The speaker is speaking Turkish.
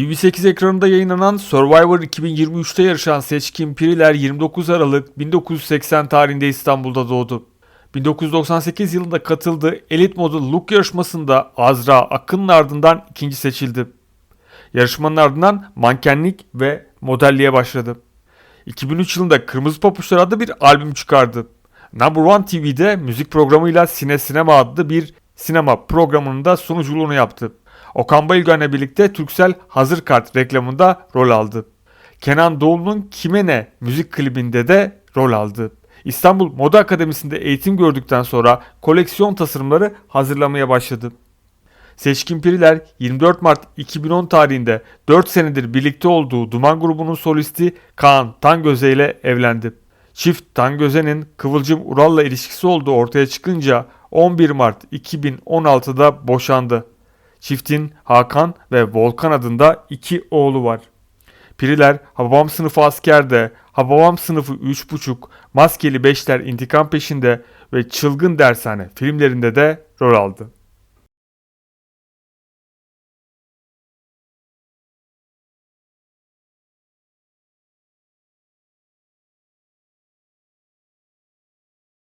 TV8 ekranında yayınlanan Survivor 2023'te yarışan Seçkin Piriler 29 Aralık 1980 tarihinde İstanbul'da doğdu. 1998 yılında katıldığı Elite Model Look yarışmasında Azra Akın'ın ardından ikinci seçildi. Yarışmanın ardından mankenlik ve modelliğe başladı. 2003 yılında Kırmızı Papuçlar adlı bir albüm çıkardı. Number One TV'de müzik programıyla Sine Sinema adlı bir sinema programının da sunuculuğunu yaptı. Okan Bayülgen'le birlikte Turkcell Hazır Kart reklamında rol aldı. Kenan Doğulu'nun Kime Ne müzik klibinde de rol aldı. İstanbul Moda Akademisi'nde eğitim gördükten sonra koleksiyon tasarımları hazırlamaya başladı. Seçkin Piriler 24 Mart 2010 tarihinde 4 senedir birlikte olduğu Duman grubunun solisti Kaan Tangöze ile evlendi. Çift Tangöze'nin Kıvılcım Ural'la ilişkisi olduğu ortaya çıkınca 11 Mart 2016'da boşandı. Çiftin Hakan ve Volkan adında iki oğlu var. Piriler Hababam sınıfı askerde, Hababam sınıfı 3.5, Maskeli Beşler intikam peşinde ve Çılgın Dershane filmlerinde de rol aldı.